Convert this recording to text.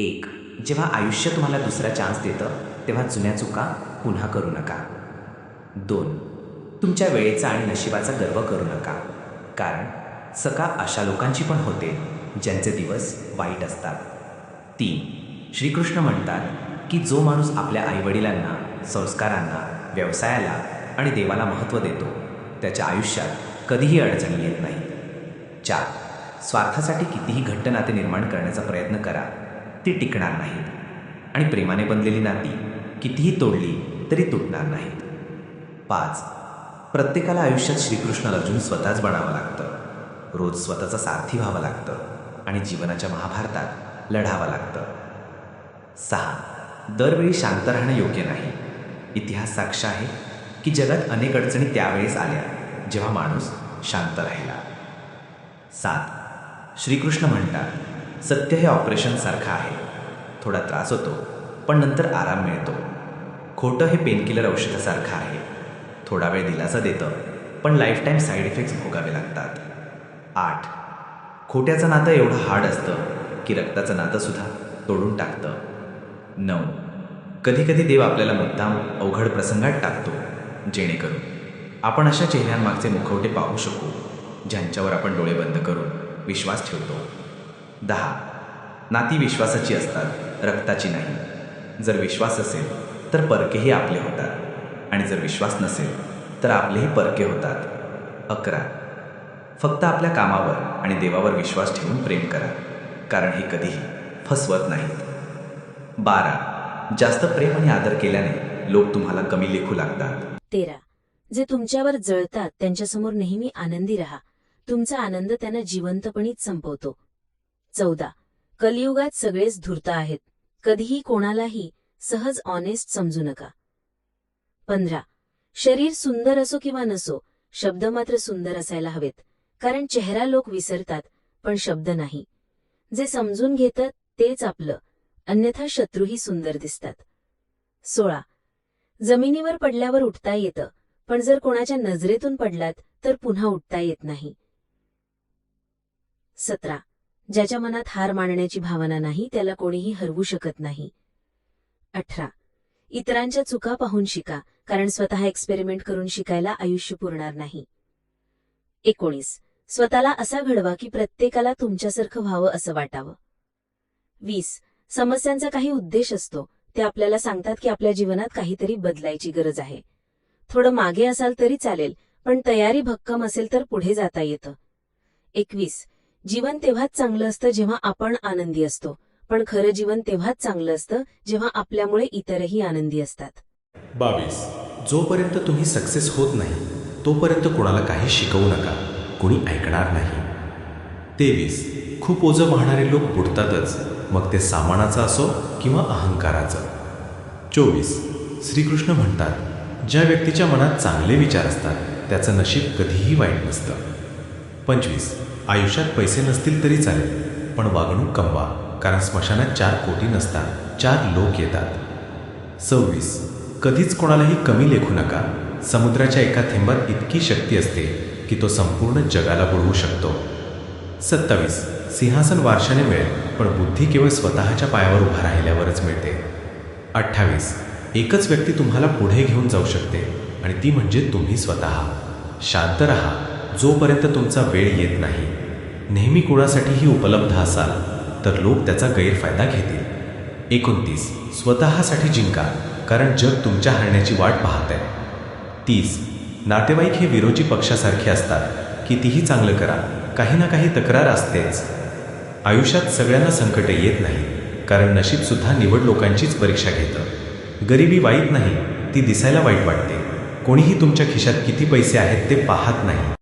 एक जेव्हा आयुष्य तुम्हाला दुसरा चान्स देतं तेव्हा जुन्या चुका पुन्हा करू नका. दोन तुमच्या वेळेचा आणि नशिबाचा गर्व करू नका. कारण सकाळ अशा लोकांची पण होते ज्यांचे दिवस वाईट असतात. तीन श्रीकृष्ण म्हणतात की जो माणूस आपल्या आईवडिलांना संस्कारांना व्यवसायाला आणि देवाला महत्त्व देतो त्याच्या आयुष्यात कधीही अडचणी येत नाही चार स्वार्थासाठी कितीही घट्ट नाते निर्माण करण्याचा प्रयत्न करा. ती टिकणार नाहीत आणि प्रेमाने बनलेली नाती कितीही तोडली तरी तुटणार नाहीत. पाच प्रत्येकाला आयुष्यात श्रीकृष्ण अर्जुन स्वतःच बनावं लागतं. रोज स्वतःचा सारथी व्हावं लागतं आणि जीवनाच्या महाभारतात लढावं लागतं. सहा दरवेळी शांत राहणं योग्य नाही. इतिहास साक्ष आहे की जगात अनेक अडचणी त्यावेळेस आल्या जेव्हा माणूस शांत राहिला. सात श्रीकृष्ण म्हणतात सत्य हे ऑपरेशनसारखं आहे. थोडा त्रास होतो पण नंतर आराम मिळतो. खोटं हे पेनकिलर औषधासारखं आहे. थोडा वेळ दिलासा देतं पण लाईफटाईम साईड इफेक्ट्स भोगावे लागतात. आठ. खोट्याचं नातं एवढं हार्ड असतं की रक्ताचं नातंसुद्धा तोडून टाकतं. नऊ. कधीकधी देव आपल्याला मुद्दाम अवघड प्रसंगात टाकतो जेणेकरून आपण अशा चेहऱ्यांमागचे मुखवटे पाहू शकू ज्यांच्यावर आपण डोळे बंद करून विश्वास ठेवतो. दहा. नाती विश्वासाची असतात रक्ताची नाही. जर विश्वास असेल तर परकेही आपले होतात. आणि जर विश्वास नसेल तर आपलेही परके होतात. अकरा. फक्त आपल्या कामावर आणि देवावर विश्वास ठेवून प्रेम करा कारण हे कधीही फसवत नाहीत. बारा. जास्त प्रेम आणि आदर केल्याने लोक तुम्हाला कमी लेखू लागतात. तेरा. जे तुमच्यावर जळतात त्यांच्यासमोर नेहमी आनंदी राहा. तुमचा आनंद त्यांना जिवंतपणीच संपवतो. चौदा. कलियुगात सगळेच धूर्त आहेत. कधीही कोणालाही सहज ऑनेस्ट समजू नका. पंधरा. शरीर सुंदर असो किंवा नसो शब्द मात्र सुंदर असायला हवेत कारण चेहरा लोक विसरतात पण शब्द नाही. जे समजून घेतात तेच आपलं. अन्यथा शत्रूही सुंदर दिसतात. सोळा. जमिनीवर पडल्यावर उठता येतं पण जर कोणाच्या नजरेतून पडलात तर पुन्हा उठता येत नाही. सतरा. ज्याच्या मनात हार मानण्याची भावना नाही त्याला कोणीही हरवू शकत नाही. अठरा. इतरांच्या चुका पाहून शिका कारण स्वतः एक्सपेरिमेंट करून शिकायला आयुष्य पुरणार नाही. एकोणीस. स्वतःला असा घडवा की प्रत्येकाला तुमच्यासारखं व्हावं असं वाटावं. वीस. समस्यांचा काही उद्देश असतो. ते आपल्याला सांगतात की आपल्या जीवनात काहीतरी बदलायची गरज आहे. थोडं मागे असाल तरी चालेल पण तयारी भक्कम असेल तर पुढे जाता येतं. एकवीस. जीवन तेव्हाच चांगलं असतं जेव्हा आपण आनंदी असतो. पण खरं जीवन तेव्हाच चांगलं असतं जेव्हा आपल्यामुळे इतरही आनंदी असतात. बावीस. जोपर्यंत तुम्ही सक्सेस होत नाही तोपर्यंत कोणाला काही शिकवू नका. कोणी ऐकणार नाही. तेवीस. खूप ओझं वाहणारे लोक बुडतातच. मग ते सामानाचं असो किंवा अहंकाराचं. चोवीस. श्रीकृष्ण म्हणतात ज्या व्यक्तीच्या मनात चांगले विचार असतात त्याचं नशीब कधीही वाईट नसतं. पंचवीस. आयुष्यात पैसे नसतील तरी चालेल पण वागणूक कमवा कारण स्मशानात चार कोटी नसतात चार लोक येतात. सव्वीस. कधीच कोणालाही कमी लेखू नका. समुद्राच्या एका थेंबात इतकी शक्ती असते की तो संपूर्ण जगाला बुडवू शकतो. सत्तावीस. सिंहासन वारशाने मिळेल पण बुद्धी केवळ स्वतःच्या पायावर उभा राहिल्यावरच मिळते. अठ्ठावीस. एकच व्यक्ती तुम्हाला पुढे घेऊन जाऊ शकते आणि ती म्हणजे तुम्ही स्वतः. शांत रहा. जोपर्यंत तुमचा वेळ येत नाही नेहमी कुणासाठीही उपलब्ध असाल तर लोक त्याचा गैरफायदा घेतील. एकोणतीस. स्वतःसाठी जिंका कारण जग तुमच्या हरण्याची वाट पाहत आहे तीस. नातेवाईक हे विरोधी पक्षासारखे असतात कितीही चांगलं करा काही ना काही तक्रार असतेच. आयुष्यात सगळ्यांना संकटे येत नाही कारण नशीबसुद्धा निवड लोकांचीच परीक्षा घेतं. गरिबी वाईट नाही ती दिसायला वाईट वाटते. कोणीही तुमच्या खिशात किती पैसे आहेत ते पाहत नाही.